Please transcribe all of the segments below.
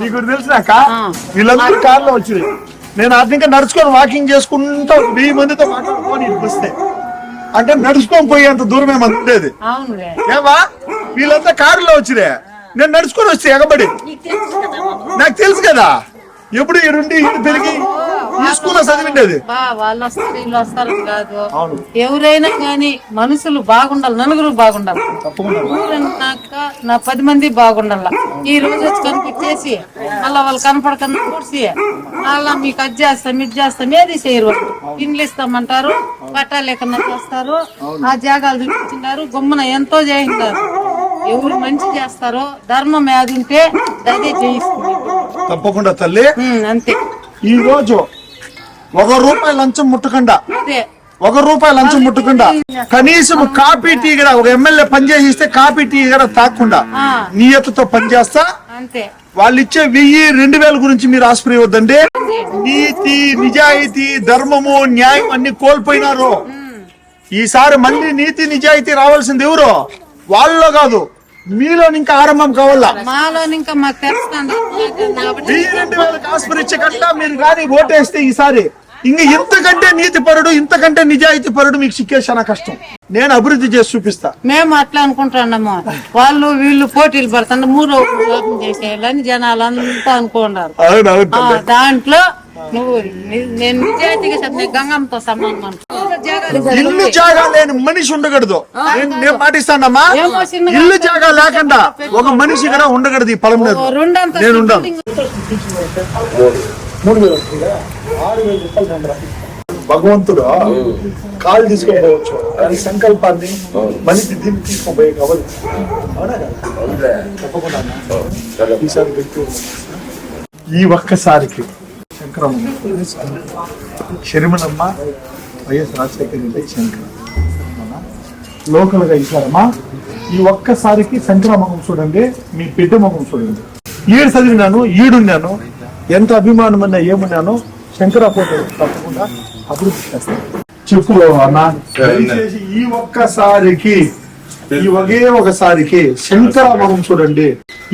నీకు తెలిసినాక. వీళ్ళందరూ కార్లో వచ్చింది నేను అది ఇంకా నడుచుకొని వాకింగ్ చేసుకుంటా వెయ్యి మందితో మాట్లాడుకొని వస్తే అంటే నడుచుకొని పోయేంత దూరమే మన ఉండేది. ఏమా? వీళ్ళంతా కారులో వచ్చిరే నేను నడుచుకొని వచ్చి ఎగబడి. నీకు తెలుసు కదా బాబు. నాకు తెలుసు కదా. ఎప్పుడు ఈడుండి ఈడు పెరిగి ఈ స్కూల్లో చదివిండేది. బా వాళ్ళు వస్తారు వీళ్ళు వస్తారు కాదు ఎవరైనా కానీ మనుషులు బాగుండాలి నలుగురు బాగుండాలి. ఊరన్నాక నా పది మంది బాగుండాల. ఈ రోజు వచ్చి కనిపించేసి మళ్ళా వాళ్ళు కనపడకుండా కూర్చి మళ్ళా మీకు అది చేస్తాం ఇది చేస్తాం ఏది చేయరు. ఇండ్లు ఇస్తామంటారు పట్టాలు లేకుండా చేస్తారు ఆ జాగాలు చూపించినారు గమ్మున ఎంతో చేయించారు ఎవరు మంచి చేస్తారో ధర్మం ఏది ఉంటే అదే చేయిస్తుంది తప్పకుండా తల్లి. అంతే. ఈ రోజు ఒక రూపాయి లంచం ముట్టకుండా ఒక రూపాయి లంచం ముట్టకుండా కనీసం కాపీ టీ కూడా ఒక ఎమ్మెల్యే పనిచేసిస్తే కాపీ టీ కూడా తాకుండా నియతతో పనిచేస్తా వాళ్ళు ఇచ్చే వెయ్యి రెండు వేల గురించి మీరు ఆశపడవద్దండి నీతి నిజాయితీ ధర్మము న్యాయం అన్ని కోల్పోయినారు. ఈసారి మళ్ళీ నీతి నిజాయితీ రావాల్సింది ఎవరు? వాళ్ళలో కాదు. మీలో ఇంకా ఆరంభం కావాలా? మాలో ఇంకా మాకు తెలుస్తుంది కన్నా మీరు కానీ ఓటేస్తే ఈసారి. ఇంకా ఇంతకంటే నీతి పరుడు ఇంతకంటే నిజాయితీ పరుడు మీకు చిక్కే చాలా కష్టం. నేను అభివృద్ధి చేసి చూపిస్తా. మేము అట్లా అనుకుంటున్నాము. వాళ్ళు వీళ్ళు పోటీలు పడుతుంటే మూడు చేసేయాలని జనాలు అంతా అనుకున్నారు ఆ, దాంట్లో నువ్వు నేను నిజాయితీగా చెప్పిన. ఇల్లు జాగా లేని మనిషి ఉండకూడదు. నేను- పాటిస్తానమ్మా. ఇల్లు జాగా లేకుండా ఒక మనిషి కూడా ఉండకూడదు ఈ పొలం రెండంత నేను ఉండాలి. భగవంతుడు కాలు తీసుకోవచ్చు కానీ సంకల్పాన్ని మనిషి దీన్ని తీసుకోబోయే కావాలి అవునా కదా? తప్పకుండా. ఈసారి వ్యక్తి ఈ ఒక్కసారికి శంకరమ్మ షర్మిలమ్మ వైఎస్ రాజశేఖర రెడ్డి శంకర. లోకల్గా ఇచ్చారమ్మా. ఈ ఒక్కసారికి శంకర ముఖం చూడండి మీ బిడ్డ ముఖం చూడండి. ఈడు చదివినాను ఈడున్నాను ఎంత అభిమానం అన్నా ఏమున్నాను శంకర ఫోటో తప్పకుండా అభివృద్ధి చేస్తాను. చెప్పు అన్న. దయచేసి ఈ ఒక్కసారికి ఈ ఒకే ఒకసారికి శంకర ముఖం చూడండి.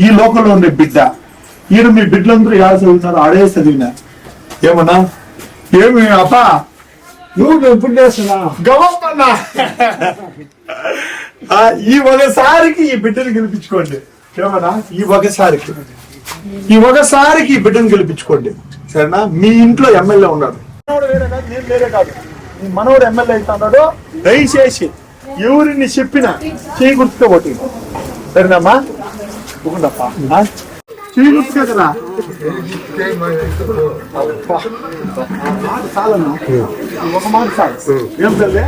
ఈ లోకంలో ఉండే బిడ్డ. ఈయన మీ బిడ్డలందరూ ఎలా చదువుతున్నారు ఆడే చదివినా. ఏమన్నా? ఏమి అప్ప నువ్వు ఎప్పుడు చేస్తున్నా ఈ ఒకసారికి ఈ బిడ్డను గెలిపించుకోండి. ఏమన్నా? ఈ ఒకసారికి. ఈ ఒకసారికి ఈ బిడ్డను గెలిపించుకోండి. సరేనా? మీ ఇంట్లో ఎమ్మెల్యే ఉన్నాడు. మనోడు వేరే కాదు, నేను వేరే కాదు. మీ మనోడు ఎమ్మెల్యే అవుతున్నాడు దయచేసి ఎవరిని చెప్పినా ఒకటి సరేనమ్మా? ఒకటప్పా చేయి చాలన్నా ఒక మాట చాలు ఏం తల్లి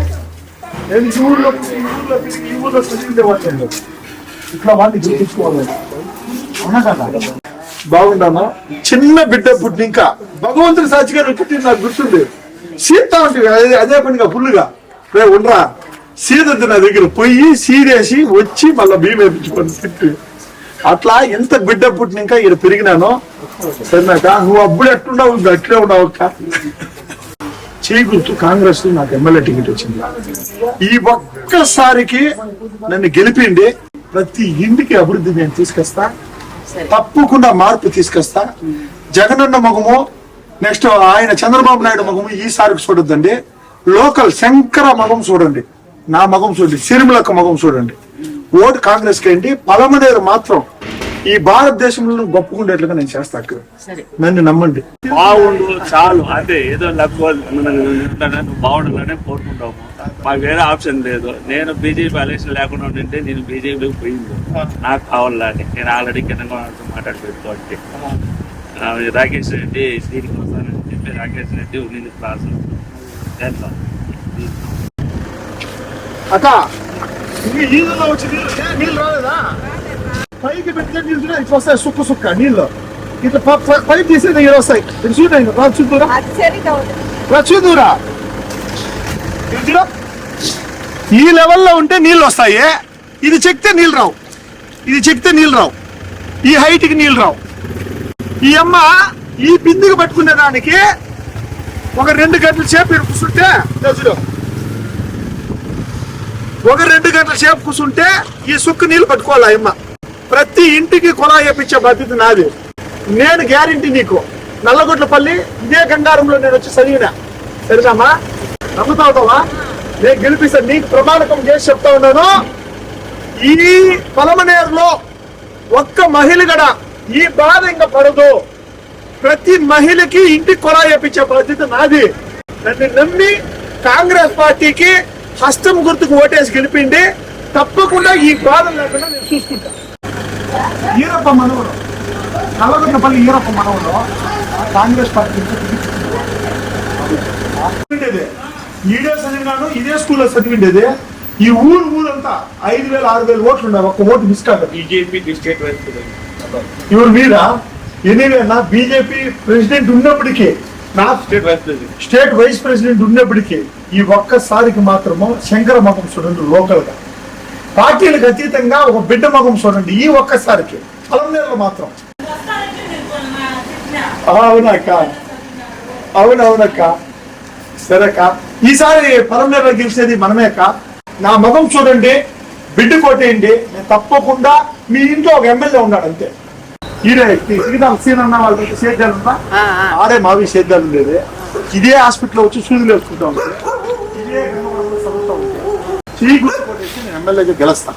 నేను ఈ ఊర్లో ఈ ఊర్లో ఈ ఊర్లో చదివిందే ఇట్లా వాడిని గుర్తించుకోవాలి. అవునా కదా? బాగుండాను చిన్న బిడ్డ పుట్టి ఇంకా. భగవంతుడి సాక్షిగా నువ్వు పుట్టింది నాకు గుర్తుంది. సీత ఉంటుంది అదే అదే పనిగా ఫుల్గా రే ఉండరా. సీత నా దగ్గర. పోయి సీదేసి వచ్చి మళ్ళీ భీమేపించుకొని తిట్టి. అట్లా ఎంత బిడ్డ పుట్టినాక ఇక్కడ పెరిగినాను సరేనాక నువ్వు అప్పుడు ఎట్లున్నావు ఇప్పుడు అట్లే ఉన్నావు అక్క. చేయి కాంగ్రెస్లో నాకు ఎమ్మెల్యే టికెట్ వచ్చింది. ఈ ఒక్కసారికి నన్ను గెలిపిండి ప్రతి ఇంటికి అభివృద్ధి నేను తీసుకొస్తా తప్పకుండా మార్పు తీసుకొస్తా. జగనన్న ముఖము నెక్స్ట్ ఆయన చంద్రబాబు నాయుడు ముఖము ఈసారికి చూడొద్దండి. లోకల్ శంకర మగం చూడండి. నా మగం చూడండి. సిరిమలక్క మగం చూడండి. ఓటు కాంగ్రెస్కి ఏంటి? పలమనేరు మాత్రం ఈ భారతదేశంలో గొప్పకుండేట్లుగా నేను చేస్తా అక్కడ. సరే. నన్ను నమ్మండి. బాగుండు చాలు. అంటే ఏదో బాగుండాలనే కోరుకుంటాము. మాకు వేరే ఆప్షన్ లేదు. నేను బీజేపీ ఎలక్షన్ లేకుండా ఉంటే నేను బీజేపీకి పోయింది నాకు కావాలని నేను ఆల్రెడీ కింద మాట్లాడి పెట్టుకోండి ఆ, రాకేష్ రెడ్డి దీనికి వస్తానని చెప్పి రాకేష్ రెడ్డి ఉన్నింది క్లాస్. చేస్తాం అక్క ఈదులో వచ్చి? నీళ్ళు నీళ్ళు రాలేదా? పైకి పెడితే నీళ్ళు చూడ ఇట్లా వస్తాయి సుక్క సుక్క నీళ్ళు. ఇట్లా పైకి తీసే నీళ్ళు వస్తాయి. ఇది చూడండి రా చూద్దురా రా చూద్దురా చూడు. ఈ లెవెల్లో ఉంటే నీళ్ళు వస్తాయి. ఇది చెక్తే నీళ్ళు రావు. ఇది చెక్తే నీళ్ళు రావు. ఈ హైట్కి నీళ్ళు రావు. ఈ అమ్మ ఈ బిందుకు పట్టుకునే దానికి ఒక రెండు గంటల కూర్చుంటే ఇదో చూడు. ఒక రెండు గంటల సేపు కూర్చుంటే ఈ సుక్కు నీళ్ళు పట్టుకోవాలి అమ్మ? ప్రతి ఇంటికి కుళాయి వేపించే బాధ్యత నాది. నేను గ్యారంటీ నీకు. నల్లగొట్లపల్లి ఇదే గంగారంలో నేను వచ్చి చదివినా. సరేనామా నమ్ముతావుతావా నేను గెలిపిస్తాను నీకు ప్రమాణకం చేసి చెప్తా ఉన్నాను. ఈ పొలమనేరులో ఒక్క మహిళ గడ ఈ బాధ ఇంకా పడదు. ప్రతి మహిళకి ఇంటి కొలా వేపించే బాధ్యత నాది. నన్ను నమ్మి కాంగ్రెస్ పార్టీకి హస్తం గుర్తుకు ఓటేసి గెలిపిండి తప్పకుండా ఈ బాధ లేకుండా నేను చూసుకుంటా. ఈరప్ప మనవడు. నల్లగొండపల్లి ఈరప్ప మనవడు. కాంగ్రెస్ పార్టీ చదివిండేది. ఈడే చదివినాను ఇదే స్కూల్లో చదివిండేది. ఈ ఊరు ఊరంతా ఐదు వేల ఆరు వేల ఓట్లు ఉన్నాయి. ఒక్క ఓటు మిస్ కాదు. బీజేపీ వైస్ ఇవరు మీద ఎనీవే నా బీజేపీ ప్రెసిడెంట్ ఉన్నప్పటికీ నా state vice state vice president ఉన్నప్పటికీ ఈ ఒక్కసారికి మాత్రము శంకర మగం చూడండి లోకల్గా పార్టీలకు అతీతంగా ఒక బిడ్డ మగం చూడండి ఈ ఒక్కసారికి. పొలంనేరులో మాత్రం. అవునక్క. అవునవునక్క. సరేక్క. ఈసారి పొలంనేరులో గెలిచేది మనమే అక్క నా మగం చూడండి బిడ్డ కొట్టేయండి నేను తప్పకుండా మీ ఇంట్లో ఒక ఎమ్మెల్యే ఉన్నాడు అంతే. ఈడే సీదా సీనన్న వాళ్ళ సేద్యాలు ఉందా? ఆడే మావి సేద్యాలు ఉండేది. ఇదే హాస్పిటల్ వచ్చి సూదులు వేసుకుంటా ఉంటాయి ఇదే నేను ఎమ్మెల్యేగా గెలుస్తా.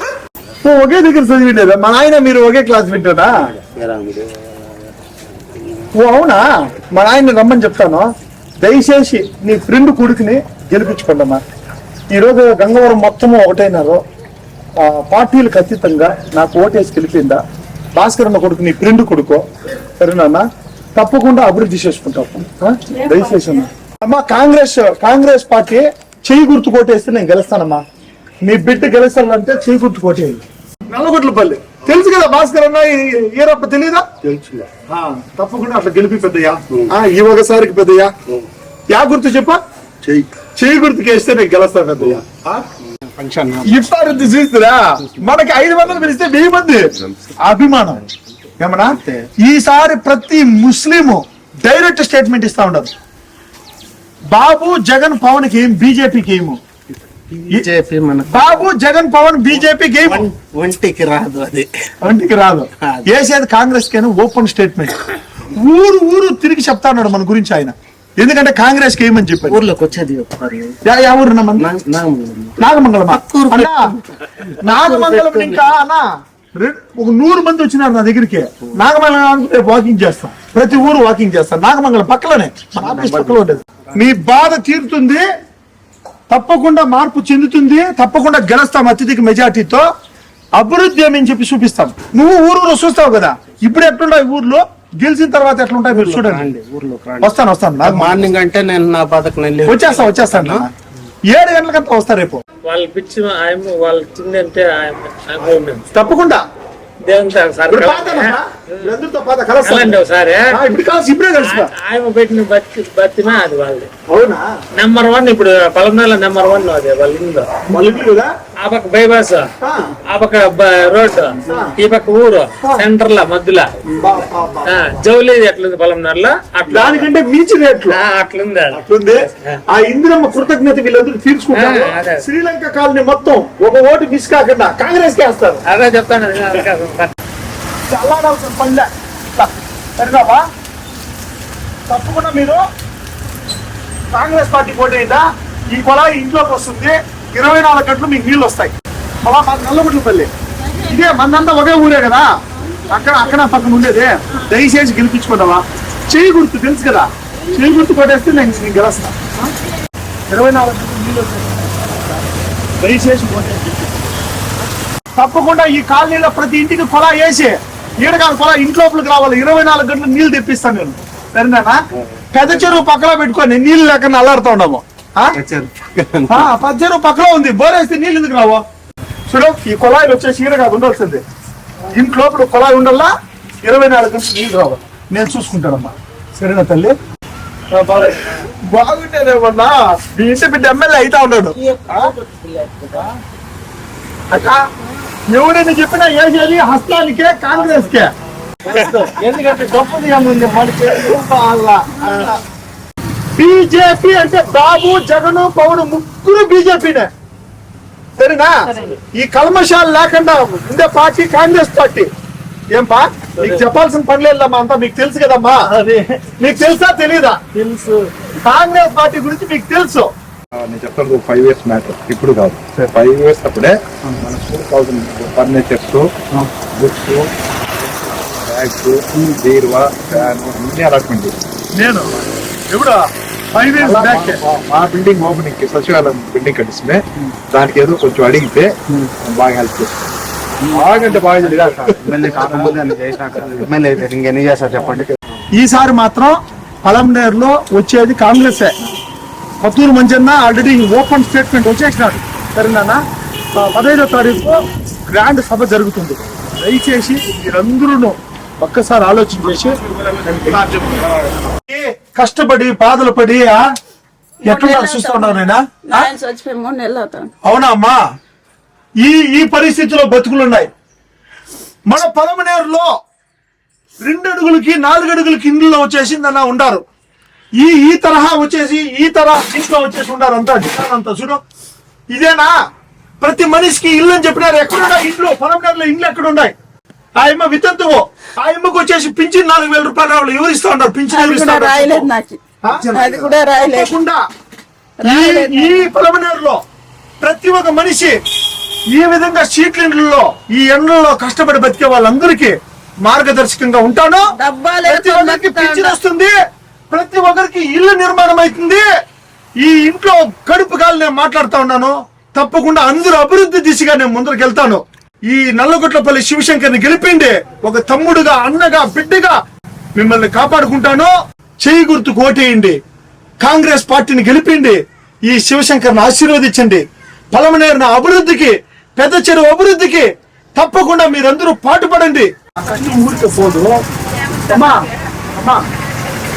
ఒకే దగ్గర చదివిండేదా మా నాయన మీరు ఒకే క్లాస్ వింటారా ఓ అవునా? మా నాయన రమ్మని చెప్తాను. దయచేసి నీ ఫ్రెండ్ కొడుకుని గెలిపించుకోండమ్మా ఈరోజు గంగవరం మొత్తము ఒకటైనారు. ఆ, పార్టీలకు అతీతంగా నాకు ఓటేసి గెలిపిందా? భాస్కర్ అన్న కొడుకు నీ ఫ్రెండ్ కొడుకో. సరేనా తప్పకుండా అభివృద్ధి చేసుకుంటాం? దయచేసి అమ్మా. అమ్మా కాంగ్రెస్ కాంగ్రెస్ పార్టీ చెయ్యి గుర్తు కొట్టేస్తే నేను గెలుస్తానమ్మా. మీ బిడ్డ గెలుస్తానంటే చెయ్యి గుర్తు కొట్టేయండి. నల్లగొట్లపల్లి తెలుసు కదా భాస్కర్ అన్న తెలీదా? తెలుసులే. ఆ, తప్పకుండా అట్లా గెలిపి పెద్దయ్యా. ఆ, ఈ ఒకసారికి పెద్దయ్యా. యా గుర్తు చెప్పా. చెయ్యి. చేయి గుర్తుకి వేస్తే నేను గెలుస్తాను పెద్దయ్యా. ఇఫ్తార్ చూస్తురా? మనకి ఐదు వందలు పిలిస్తే వెయ్యి మంది. అభిమానం. ఏమన్నా? ఈసారి ప్రతి ముస్లిము డైరెక్ట్ స్టేట్మెంట్ ఇస్తా ఉండదు బాబు జగన్ పవన్కి ఏం బీజేపీకి ఏమో? బీజేపీ మన బాబు జగన్ పవన్ బీజేపీకి ఏమో? ఒంటికి రాదు అది. వంటికి రాదు. వేసేది కాంగ్రెస్కి ఓపెన్ స్టేట్మెంట్. ఊరు ఊరు తిరిగి చెప్తా ఉన్నాడు మన గురించి ఆయన. ఎందుకంటే కాంగ్రెస్కి ఏమని చెప్పాడు ఊర్లోకి వచ్చేది ఊరు నాగమంగళం. నాగమంగళం ఇంకా అన్నా ఒక నూరు మంది వచ్చినారు నా దగ్గరికి. నాగమంగళం రేపు వాకింగ్ చేస్తాం. ప్రతి ఊరు వాకింగ్ చేస్తాం. నాగమంగళం పక్కలోనే. ఆఫీస్ పక్కలో ఉండేది. మీ బాధ తీరుతుంది తప్పకుండా మార్పు చెందుతుంది తప్పకుండా గెలుస్తాం అత్యధిక మెజార్టీతో అభివృద్ధి ఏమని చెప్పి చూపిస్తాం. నువ్వు ఊరు ఊరు చూస్తావు కదా. ఇప్పుడు ఎట్లుంటాయి ఊర్లో? గెలిచిన తర్వాత ఎట్లుంటాయి మీరు చూడండి. వస్తాను వస్తాను. మార్నింగ్ అంటే నేను నా బాధకు నేను లేవు. వచ్చేస్తా వచ్చేస్తాను ఏడు గంటలకంతా వస్తా రేపు. వాళ్ళు పిచ్చి ఆయన వాళ్ళు తిందంటే తప్పకుండా. ఆయన పెట్టిన బతి బతినా అది వాళ్ళది. అవునా? నెంబర్ వన్ ఇప్పుడు పలమనేల నెంబర్ వన్ అది వాళ్ళ ఇంట్లో. వాళ్ళ ఇల్లు ఆ పక్క బైపాస్ ఆ, పక్క రోడ్డు ఈ పక్క ఊరు సెంటర్లో మధ్యలో. జౌలి ఎట్లుంది పలమనేరలో అట్లా. దానికంటే మించి రేట్లు. అట్లుంది. అట్లుంది. ఆ. ఇందిరమ్మ కృతజ్ఞత వీళ్ళందరూ తీర్చుకుంటారు. శ్రీలంక కాలనీ మొత్తం ఒక ఓటు మిస్ కాకుండా కాంగ్రెస్కి వేస్తారు అదే చెప్తాను. చల్లాడాల్సిన పనిలే. సరేనావా? తప్పకుండా మీరు కాంగ్రెస్ పార్టీ ఓటైందా ఈ కుళాయి ఇంట్లోకి వస్తుంది. ఇరవై నాలుగు గంటలు మీకు నీళ్ళు వస్తాయి. అలా మన నల్లగుడ్లపల్లి ఇదే మనంతా ఒకే ఊరే కదా? అక్కడ అక్కడ పక్కన ఉండేది. దయచేసి గెలిపించుకున్నావా చేయి గుర్తు తెలుసు కదా? చేయి గుర్తు కొట్టేస్తే నేను నేను గెలుస్తా. ఇరవై నాలుగు గంటలు నీళ్ళు వస్తాయి. దయచేసి తప్పకుండా ఈ కాలనీలో ప్రతి ఇంటికి కొలా వేసి ఈడకాల కొలా ఇంట్లోపలికి రావాలి. ఇరవై నాలుగు గంటలు నీళ్ళు తెప్పిస్తాను నేను. సరేనా? పెద్ద చెరువు పక్కన పెట్టుకొని నీళ్ళు లేకుండా అల్లాడుతూ ఉండము. ఆ? ఆ, పెద్ద చెరువు పక్కన ఉంది. బోరేస్తే నీళ్ళు ఎందుకు రావు? చూడు ఈ కొలాయిలు వచ్చేసి ఈడ కాదు ఉండాల్సింది. ఇంట్లోపల కొలాయి ఉండాలా? ఇరవై నాలుగు గంటలు నీళ్ళు రావాలి నేను చూసుకుంటానమ్మా. సరేనా తల్లి? బాగుంటేనేమన్నా మీ ఇంటి బిడ్డ ఎమ్మెల్యే అయితా ఉన్నాడు? అక్క ఎవరైనా చెప్పినా ఏసేది హస్తానికే కాంగ్రెస్ కే ఎందుకంటే గొప్పది ఏముంది మనకి బీజేపీ అంటే బాబు జగన్ పవన్ ముగ్గురు బీజేపీనే. సరేనా? ఈ కల్మషాలు లేకుండా ఉండే పార్టీ కాంగ్రెస్ పార్టీ. ఏంపా? నీకు చెప్పాల్సిన పని లేదమ్మా అంతా. మీకు తెలుసు కదమ్మా. అదే. మీకు తెలుసా తెలీదా? తెలుసు. కాంగ్రెస్ పార్టీ గురించి మీకు తెలుసు. నేను చెప్తాను ఫైవ్ ఇయర్స్ మ్యాటర్ ఇప్పుడు కాదు. ఫైవ్ ఇయర్స్ అప్పుడే మన స్కూల్ కావాల్సిన ఫర్నిచర్స్ బుక్స్ బ్యాగ్స్ బీరువా ఫ్యాన్ అన్ని అలాట్మెంట్ నేను? ఇయర్స్ బ్యాక్ మా బిల్డింగ్ ఓపెనింగ్కి సచివాలయం బిల్డింగ్ కట్టిస్తే దానికి ఏదో కొంచెం అడిగితే బాగా హెల్ప్ చేస్తాను బాగంటే బాగా జరిగింది ఎమ్మెల్యే కాకముందే అన్ని చేసినాక ఎమ్మెల్యే అయితే ఇంకెన్ని చేస్తారు చెప్పండి. ఈసారి మాత్రం పలంనేర్లో వచ్చేది Congress. Patturu Manjanna already open statement వచ్చేసినాడు. సరేనా పదహైదో తారీఖు గ్రాండ్ సభ జరుగుతుంది. దయచేసి మీరందరూ ఒక్కసారి ఆలోచన చేసి. కష్టపడి బాధలు పడి ఆ, ఎట్లా చూస్తున్నారు నాయనా? ఆ? ఆయన చచ్చిపోయి మూడు నెలలు అవుతాను అవునా అమ్మా? ఈ ఈ పరిస్థితిలో బతుకులు ఉన్నాయి. మన పొలమనేరులో రెండు అడుగులకి నాలుగు అడుగులకి ఇండ్లలో వచ్చేసిందన్న ఉండారు. ఈ ఈ తరహా వచ్చేసి ఈ తరహా ఇంట్లో వచ్చేసి ఉండారు అంతా అంతా చూడు. ఇదేనా? ప్రతి మనిషికి ఇల్లు అని చెప్పినారు. ఎక్కడున్నాయి ఇంట్లో పొలంనేరులో ఇండ్లు ఎక్కడ ఉన్నాయి ఆ అమ్మ వితంతువు. ఆ అమ్మకు వచ్చేసి పింఛన్ నాలుగు వేల రూపాయలు రావాలి. ఎవరు ఇస్తా ఉన్నారు? పింఛన్ రాయలేదు ఉన్నారు? నాకు. ఆ? అది కూడా రాయలేదు. తప్పకుండా. ఈ ఈ పొలమనేరులో ప్రతి ఒక్క మనిషి ఈ విధంగా సీట్లలో ఈ ఎండలలో కష్టపడి బతికే వాళ్ళందరికీ మార్గదర్శకంగా ఉంటాను ప్రతి ఒక్కరికి పింఛన్ వస్తుంది. ప్రతి ఒక్కరికి ఇల్లు నిర్మాణం అవుతుంది. ఈ ఇంట్లో కడుపు కాలు నేను మాట్లాడుతా ఉన్నాను. తప్పకుండా అందరూ అభివృద్ధి దిశగా నేను ముందరికి వెళ్తాను. ఈ నల్లగొట్లపల్లి శివశంకర్ని గెలిపిండి ఒక తమ్ముడుగా అన్నగా బిడ్డగా మిమ్మల్ని కాపాడుకుంటాను చేయి గుర్తు కోటేయండి కాంగ్రెస్ పార్టీని గెలిపిండి ఈ శివశంకర్ని ఆశీర్వదించండి. పలమనేరున అభివృద్ధికి పెద్ద చెరువు అభివృద్ధికి తప్పకుండా మీరందరూ పాటుపడండి. ఊరికి పోదు. అమ్మా అమ్మా.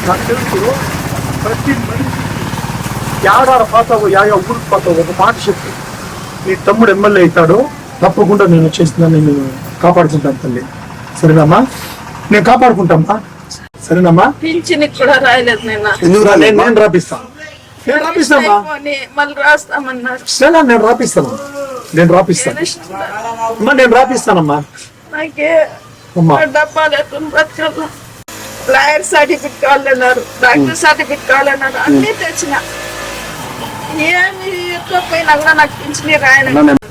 నాకు తెలుసు ప్రతి మనిషి యాడాడ పోతావు యాయా ఊరికి పాత ఒక మాట చెప్పి. నీ తమ్ముడు ఎమ్మెల్యే అవుతాడు. తప్పకుండా నేను చేసిన నేను కాపాడుకుంటాను తల్లి. సరేనమ్మా? నేను కాపాడుకుంటామ్మా. సరేనమ్మా? కూడా రాయలేదు నేను. రాపిస్తాను నేను రాపిస్తామా? మళ్ళీ రాస్తామన్నారు. సరే నేను రాపిస్తాను. నేను రాపిస్తాను అమ్మా నేను రాపిస్తానమ్మా. లాయర్ సర్టిఫికెట్ కావాలన్నారు డాక్టర్ సర్టిఫికెట్ కావాలన్నారు అన్ని తెచ్చిన. ఏమి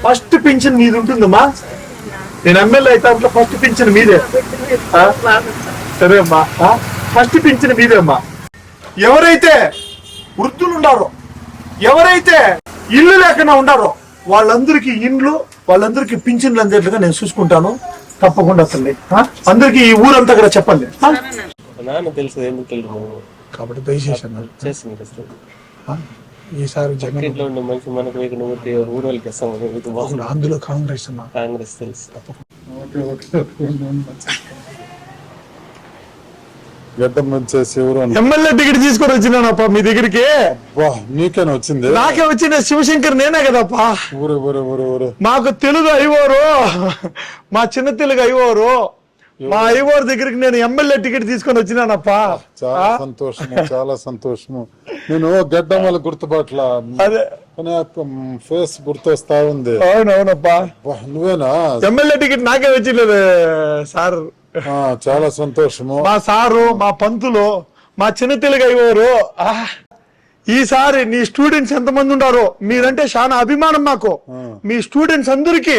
ఫస్ట్ పింఛన్ మీది ఉంటుందమ్మా. నేను ఎమ్మెల్యే అయితే ఫస్ట్ పింఛన్ మీదే? సరే అమ్మా? ఫస్ట్ పింఛన్ మీదే అమ్మా. ఎవరైతే వృద్ధులు ఉండారో ఎవరైతే ఇల్లు లేకుండా ఉండారో వాళ్ళందరికీ ఇండ్లు వాళ్ళందరికీ పింఛన్లు అందేట్లుగా నేను చూసుకుంటాను. తప్పకుండా తల్లి. ఆ? అందరికీ ఈ ఊరంతా కూడా చెప్పండి? నాన్న తెలుసు కాబట్టి దయచేసి ఈసారి జగన్ మనిషి మనకు ఇది బాగుంది అందులో కాంగ్రెస్ అన్నా. కాంగ్రెస్ తెలుసు. గడ్డం వచ్చేసి ఎవరు అని. ఎమ్మెల్యే టికెట్ తీసుకొని వచ్చినానప్ప మీ దగ్గరికి. వా నీకేనా వచ్చింది? నాకే వచ్చిన శివశంకర్ నేనే కదప్పా. ఊరే ఊరే ఊరే ఊరే. మాకు తెలుగు అయ్యోరు. మా చిన్న తెలుగు అయ్యోరు. మా అయ్యోరు దగ్గరికి నేను ఎమ్మెల్యే టికెట్ తీసుకొని వచ్చినానప్పా. చాలా సంతోషము చాలా సంతోషము. నేను గడ్డం వల్ల గుర్తుపట్ల అదే. ఫేస్ గుర్తొస్తా ఉంది. అవునవునప్పా. నువ్వేనా? ఎమ్మెల్యే టికెట్ నాకే వచ్చిలేదు సార్. చాలా సంతోషము. మా సారు మా పంతులు మా చిన్న తెలుగు అయ్యోరు ఆ, ఈసారి నీ స్టూడెంట్స్ ఎంతమంది ఉండారో మీరంటే చాలా అభిమానం మాకు మీ స్టూడెంట్స్ అందరికీ.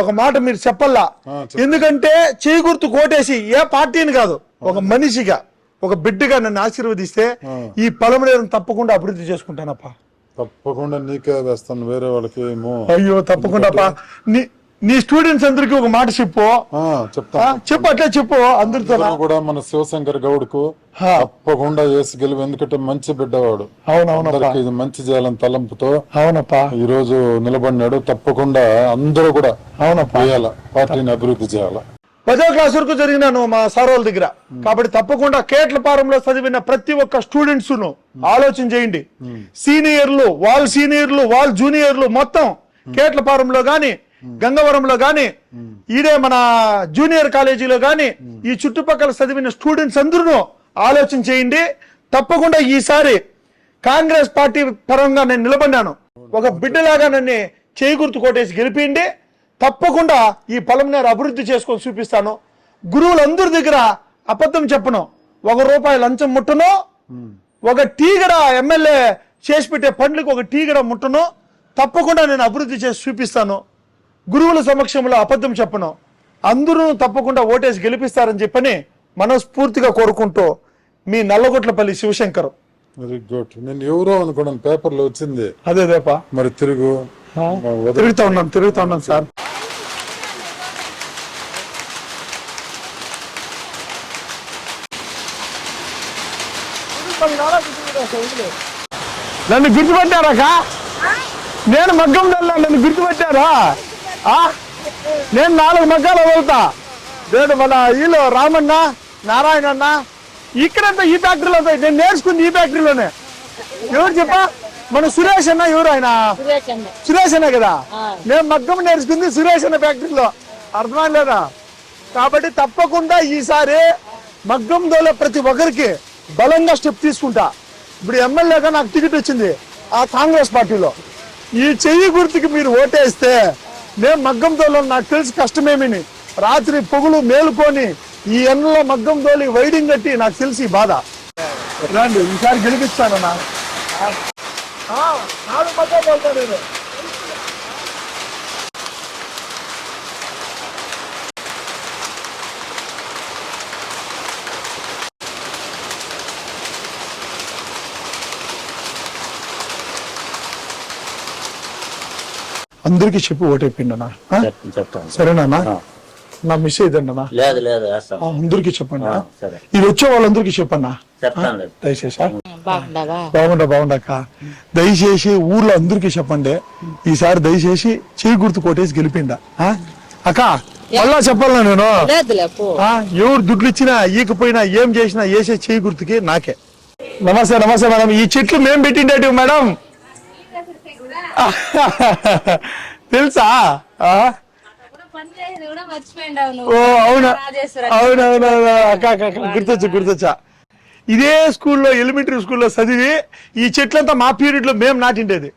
ఒక మాట మీరు చెప్పల్లా. ఎందుకంటే చేయి గుర్తు కోటేసి ఏ పార్టీని కాదు ఒక మనిషిగా ఒక బిడ్డగా నన్ను ఆశీర్వదిస్తే ఈ పొలమనేరుని తప్పకుండా అభివృద్ధి చేసుకుంటానప్పా. తప్పకుండా నీకే వేస్తాను వేరే వాళ్ళకి ఏమో అయ్యో తప్పకుండా నీ నీ స్టూడెంట్స్ అందరికీ ఒక మాట చెప్పు. చెప్తా చెప్పు అట్లే చెప్పు అందరితో అందరూ కూడా మన శివశంకర్ గౌడ్కు. తప్పకుండా వేసి గెలువు ఎందుకంటే మంచి బిడ్డవాడు. ఇది మంచి చేయాలని తలంపుతో అవునప్పా. ఈ రోజు నిలబడినాడు. తప్పకుండా అందరూ కూడా అవునప్పా. పార్టీని అభివృద్ధి చేయాల. పదో క్లాస్ వరకు జరిగినాను మా సార్ వాళ్ళ దగ్గర కాబట్టి తప్పకుండా కేట్లపారంలో చదివిన ప్రతి ఒక్క స్టూడెంట్స్ను ఆలోచన చేయండి. సీనియర్లు వాళ్ళ సీనియర్లు వాళ్ళ జూనియర్లు మొత్తం కేట్లపారంలో గాని గంగవరంలో గాని ఈడే మన జూనియర్ కాలేజీలో గాని ఈ చుట్టుపక్కల చదివిన స్టూడెంట్స్ అందరూ ఆలోచన చేయండి. తప్పకుండా ఈసారి కాంగ్రెస్ పార్టీ పరంగా నేను నిలబడినాను ఒక బిడ్డలాగా నన్ను చేయి గుర్తు కొట్టేసి గెలిపిండి తప్పకుండా ఈ పొలం నేను అభివృద్ధి చేసుకొని చూపిస్తాను. గురువులందరి దగ్గర అబద్ధం చెప్పను. ఒక రూపాయి లంచం ముట్టను. ఒక టీగడ ఎమ్మెల్యే చేసి పెట్టే పండ్లకు ఒక టీగడ ముట్టను. తప్పకుండా నేను అభివృద్ధి చేసి చూపిస్తాను. గురువుల సమక్షంలో అబద్ధం చెప్పను. అందరూ తప్పకుండా ఓటేసి గెలిపిస్తారని చెప్పని మనస్ఫూర్తిగా కోరుకుంటూ మీ నల్లగొట్లపల్లి శివశంకర్. Very good. నేను ఎవరో అనుకున్నాను పేపర్లో వచ్చింది. అదే రేపా మరి తిరుగు. తిరుగుతా ఉన్నాను తిరుగుతా ఉన్నాను సార్. నన్ను గుర్తుపట్టారా నేను మగ్గం వెళ్ళా నన్ను గుర్తుపట్టారా? నేను నాలుగు మగ్గాలు వదులుతా. నేను మన వీళ్ళు రామన్న నారాయణ అన్న ఇక్కడంతా ఈ ఫ్యాక్టరీలో. నేను నేర్చుకుంది ఈ ఫ్యాక్టరీలోనే ఎవరు చెప్పా? మన సురేష్ అన్న ఎవరు ఆయన? సురేష్ అన్న. కదా? నేను మగ్గం నేర్చుకుంది సురేష్ అన్న ఫ్యాక్టరీలో అర్థమైంది లేదా? కాబట్టి తప్పకుండా ఈసారి మగ్గం దోల ప్రతి ఒక్కరికి బలంగా స్టెప్ తీసుకుంటా. ఇప్పుడు ఎమ్మెల్యేగా నాకు టికెట్ వచ్చింది ఆ కాంగ్రెస్ పార్టీలో. ఈ చెయ్యి గుర్తుకి మీరు ఓటేస్తే మేము మగ్గం దోలో నాకు తెలిసి కష్టమేమిని? రాత్రి పొగులు మేలుకొని ఈ ఎండలో మగ్గం తోలి వైడింగ్ కట్టి నాకు తెలిసి బాధ. రండి ఈసారి గెలిపిస్తానన్నా. ఆ, నాలుగు మగ్గం తోలుతా నేను అందరికి చెప్పి అన్న? చెప్తాను సరేనా? నా మిస్ అయ్యిందండి అన్న. లేదు లేదు అందరికీ చెప్పండి ఇది వచ్చే వాళ్ళందరికీ చెప్పన్నా దయచేసి? బాగుండా బాగుండక్క దయచేసి ఊర్లో అందరికీ చెప్పండి. ఈసారి దయచేసి చేయి గుర్తు కొట్టేసి గెలిపిండా. ఆ? అక్క మళ్ళా చెప్పాలా నేను? ఆ, ఎవరు దుడ్లు ఇచ్చినా ఈకపోయినా ఏం చేసినా వేసే చేయి గుర్తుకి నాకే. నమస్తే నమస్తే మేడం. ఈ చెట్లు మేం పెట్టిండేటివి మేడం. తెలుసా? ఆ? ఓ అవునా. అవునవునవును. అక్క అక్క గుర్తొచ్చా గుర్తొచ్చా. ఇదే స్కూల్లో ఎలిమెంటరీ స్కూల్లో చదివి ఈ చెట్లంతా మా పీరియడ్లో మేము నాటిండేది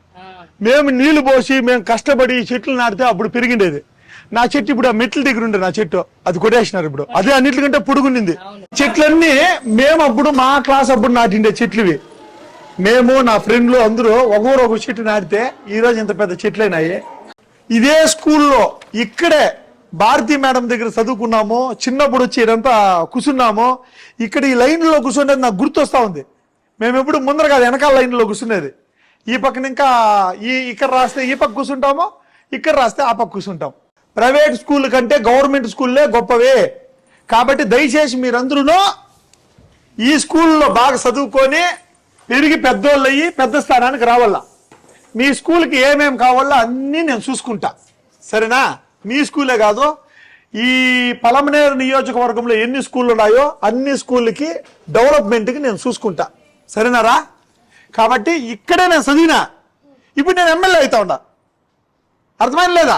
మేము నీళ్ళు పోసి మేము కష్టపడి ఈ చెట్లు నాటితే అప్పుడు పెరిగిండేది. నా చెట్టు ఇప్పుడు ఆ మెట్ల దగ్గర ఉండే నా చెట్టు. అది కొట్టేసినారు ఇప్పుడు. అదే అన్నిటికంటే పొడుగుండింది. చెట్లన్నీ మేము అప్పుడు మా క్లాస్ అప్పుడు నాటిండే చెట్లు ఇవి మేము నా ఫ్రెండ్లు అందరూ ఒకరు ఒక చెట్టు నాటితే ఈ రోజు ఇంత పెద్ద చెట్లు అయినాయి ఇదే స్కూల్లో ఇక్కడే భారతీ మేడం దగ్గర చదువుకున్నాము. చిన్నప్పుడు వచ్చి ఇదంతా కూర్చున్నాము ఇక్కడ ఈ లైన్లో కూర్చునేది నాకు గుర్తొస్తా ఉంది. మేము ఎప్పుడు ముందర కాదు వెనకాల లైన్లో కూర్చునేది ఈ పక్కన ఇంకా ఈ ఇక్కడ రాస్తే ఈ పక్క కూర్చుంటాము ఇక్కడ రాస్తే ఆ పక్క కూర్చుంటాం ప్రైవేట్ స్కూల్ కంటే గవర్నమెంట్ స్కూల్లే గొప్పవే. కాబట్టి దయచేసి మీరందరూ ఈ స్కూల్లో బాగా చదువుకొని పెరిగి పెద్దోళ్ళు అయ్యి పెద్ద స్థానానికి రావాలా మీ స్కూల్కి ఏమేమి కావాలో అన్నీ నేను చూసుకుంటా. సరేనా? మీ స్కూలే కాదు ఈ పలమనేరు నియోజకవర్గంలో ఎన్ని స్కూళ్ళు ఉన్నాయో అన్ని స్కూళ్ళకి డెవలప్మెంట్కి నేను చూసుకుంటా. సరేనారా? కాబట్టి ఇక్కడే నేను చదివినా. ఇప్పుడు నేను ఎమ్మెల్యే అవుతా ఉండా అర్థమైన లేదా?